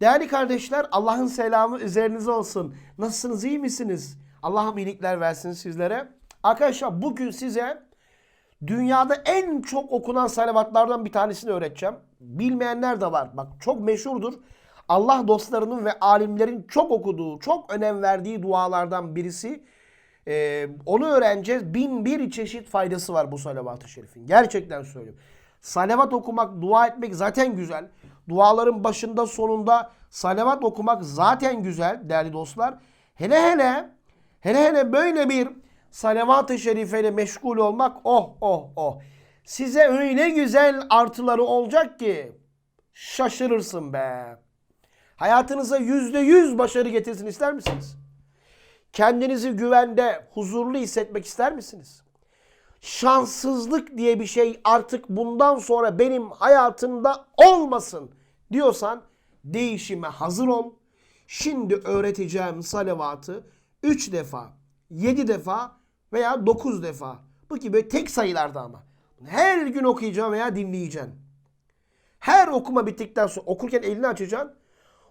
Değerli kardeşler Allah'ın selamı üzerinize olsun. Nasılsınız iyi misiniz? Allah'ım iyilikler versin sizlere. Arkadaşlar bugün size dünyada en çok okunan salavatlardan bir tanesini öğreteceğim. Bilmeyenler de var. Bak çok meşhurdur. Allah dostlarının ve alimlerin çok okuduğu, çok önem verdiği dualardan birisi. Ee, onu öğreneceğiz. Bin bir çeşit faydası var bu salavat-ı şerifin. Gerçekten söylüyorum. Salavat okumak, dua etmek zaten güzel. Duaların başında sonunda salavat okumak zaten güzel değerli dostlar. Hele hele hele hele böyle bir salavat-ı şerifeyle meşgul olmak oh oh oh. Size öyle güzel artıları olacak ki şaşırırsın be. Hayatınıza yüzde yüz başarı getirsin ister misiniz? Kendinizi güvende, huzurlu hissetmek ister misiniz? Şanssızlık diye bir şey artık bundan sonra benim hayatımda olmasın diyorsan değişime hazır ol. Şimdi öğreteceğim salavatı 3 defa, 7 defa veya 9 defa. Bu gibi tek sayılarda ama. Her gün okuyacağım veya dinleyeceksin. Her okuma bittikten sonra okurken elini açacaksın.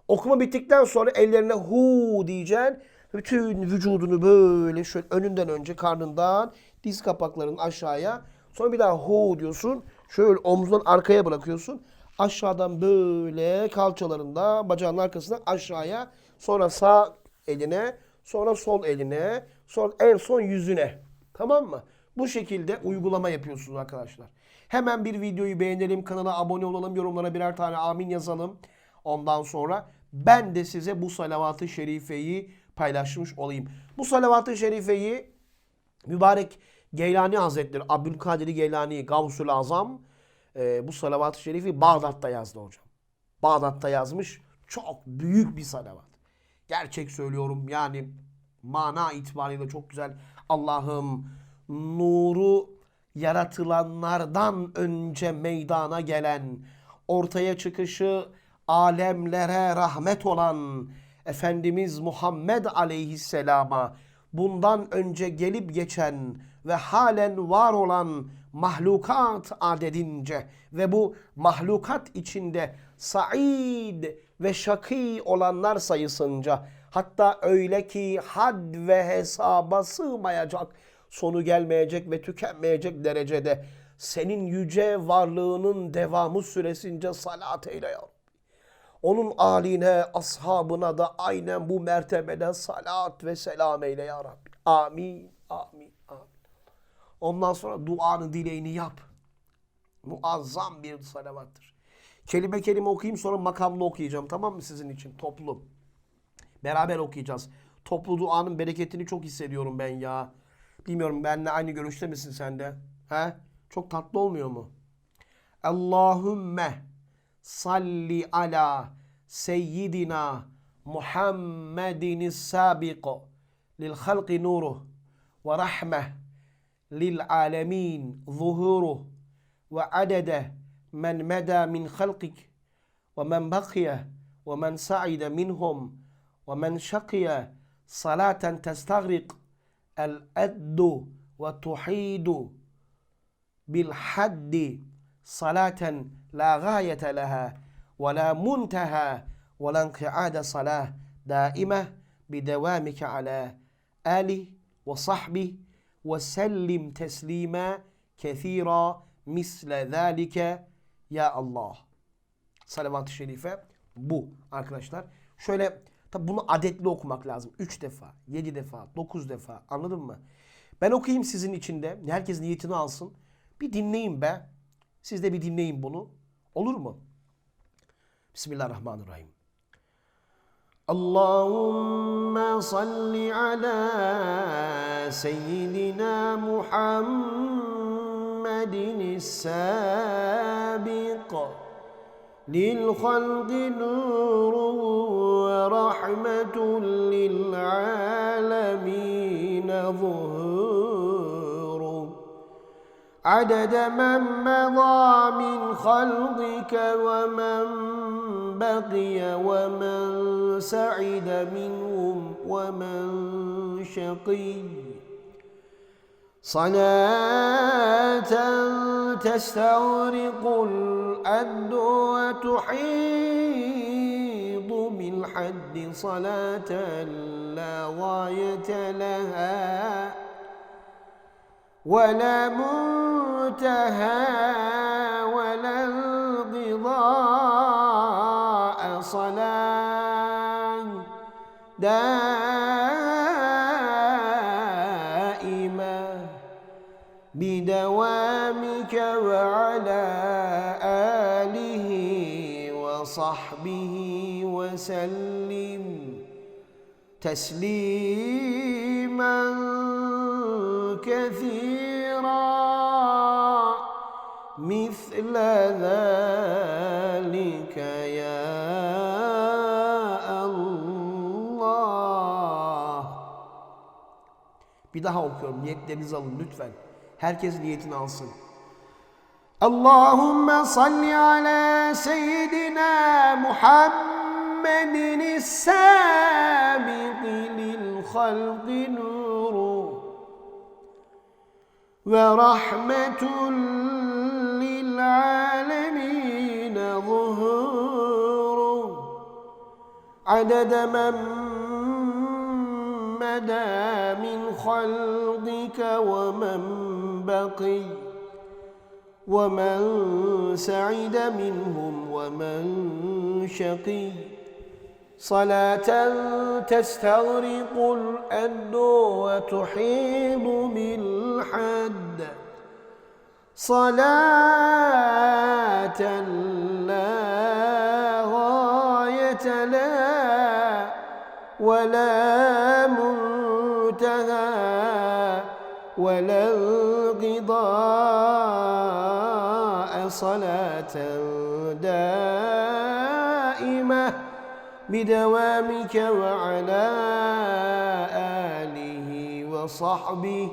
Okuma bittikten sonra ellerine hu diyeceksin. Bütün vücudunu böyle şöyle önünden önce karnından diz kapaklarının aşağıya. Sonra bir daha hu diyorsun. Şöyle omuzdan arkaya bırakıyorsun. Aşağıdan böyle kalçalarında bacağının arkasından aşağıya. Sonra sağ eline. Sonra sol eline. Sonra en son yüzüne. Tamam mı? Bu şekilde uygulama yapıyorsunuz arkadaşlar. Hemen bir videoyu beğenelim, kanala abone olalım, yorumlara birer tane amin yazalım. Ondan sonra ben de size bu salavat-ı şerifeyi paylaşmış olayım. Bu salavat-ı şerifeyi mübarek Geylani Hazretleri, Abdülkadir Geylani, Gavsul Azam e, bu salavat-ı şerifi Bağdat'ta yazdı hocam. Bağdat'ta yazmış. Çok büyük bir salavat. Gerçek söylüyorum yani mana itibariyle çok güzel. Allah'ım nuru yaratılanlardan önce meydana gelen, ortaya çıkışı alemlere rahmet olan Efendimiz Muhammed Aleyhisselam'a bundan önce gelip geçen ve halen var olan mahlukat adedince ve bu mahlukat içinde said ve şakî olanlar sayısınca hatta öyle ki had ve hesaba sığmayacak sonu gelmeyecek ve tükenmeyecek derecede senin yüce varlığının devamı süresince salat eyle ya. Onun aline, ashabına da aynen bu mertebede salat ve selam eyle ya Rabbi. Amin, amin. Ondan sonra duanı, dileğini yap. Muazzam bir salavattır. Kelime kelime okuyayım sonra makamlı okuyacağım tamam mı sizin için toplu. Beraber okuyacağız. Toplu duanın bereketini çok hissediyorum ben ya. Bilmiyorum benimle aynı görüşte misin sen de? He? Çok tatlı olmuyor mu? Allahümme salli ala seyyidina Muhammedin sabiqo lil halqi nuruh ve rahmeh للعالمين ظهوره وعدد من مدى من خلقك ومن بقي ومن سعد منهم ومن شقي صلاة تستغرق الأد وتحيد بالحد صلاة لا غاية لها ولا منتهى ولا انقعاد صلاة دائمة بدوامك على آله وصحبه ve sellim teslime kethira misle zalike ya Allah. Salavat-ı şerife bu arkadaşlar. Şöyle tabi bunu adetli okumak lazım. 3 defa, 7 defa, 9 defa anladın mı? Ben okuyayım sizin içinde. Herkes niyetini alsın. Bir dinleyin be. Siz de bir dinleyin bunu. Olur mu? Bismillahirrahmanirrahim. اللهم صل على سيدنا محمد السابق. للخلق نور ورحمة للعالمين ظهور. عدد من مضى من خلقك ومن بقي ومن سعد منهم ومن شقي. صلاة تستغرق الأد وتحيط الحد صلاة لا غاية لها. ولا منتهى ولا انقضاء صلاة دائمة بدوامك وعلى آله وصحبه وسلم تسليما كثيرا. مثل ذلك يا الله Bir daha okuyorum. Niyetlerinizi alın lütfen. Herkes niyetini alsın. Allahümme salli ala seyyidina Muhammedin es-sabiqi lil halqi nuru ve rahmetun alemin zuhuru adede men مدى من خلقك ومن بقي ومن سعد منهم ومن شقي. صلاة تستغرق الأد وتحيط بالحد. صلاة لا غاية لها ولا منتهى ولا انقضاء صلاة دائمة بدوامك وعلى آله وصحبه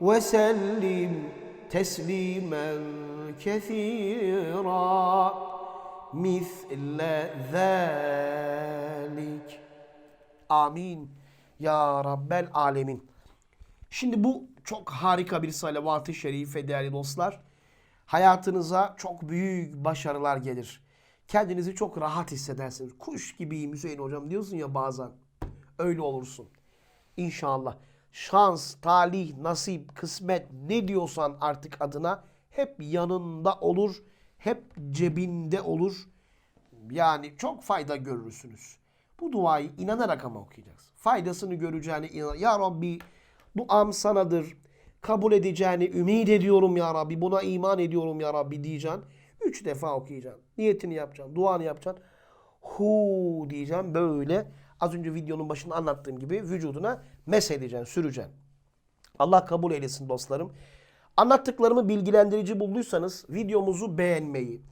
وسلم. تسليما كثيرا مثل ذلك Amin. Ya Rabbel Alemin. Şimdi bu çok harika bir salavat-ı şerife değerli dostlar. Hayatınıza çok büyük başarılar gelir. Kendinizi çok rahat hissedersiniz. Kuş gibiyim Hüseyin hocam diyorsun ya bazen. Öyle olursun. İnşallah. Şans, talih, nasip, kısmet ne diyorsan artık adına hep yanında olur. Hep cebinde olur. Yani çok fayda görürsünüz. Bu duayı inanarak ama okuyacaksın. Faydasını göreceğine inan. Ya Rabbi duam sanadır. Kabul edeceğini ümit ediyorum ya Rabbi. Buna iman ediyorum ya Rabbi diyeceksin. Üç defa okuyacaksın. Niyetini yapacaksın. Duanı yapacaksın. Hu diyeceksin. Böyle az önce videonun başında anlattığım gibi vücuduna mesh edeceksin, süreceksin. Allah kabul eylesin dostlarım. Anlattıklarımı bilgilendirici bulduysanız videomuzu beğenmeyi,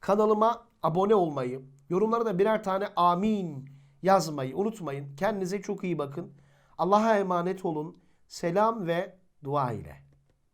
kanalıma abone olmayı, yorumlara da birer tane amin yazmayı unutmayın. Kendinize çok iyi bakın. Allah'a emanet olun. Selam ve dua ile.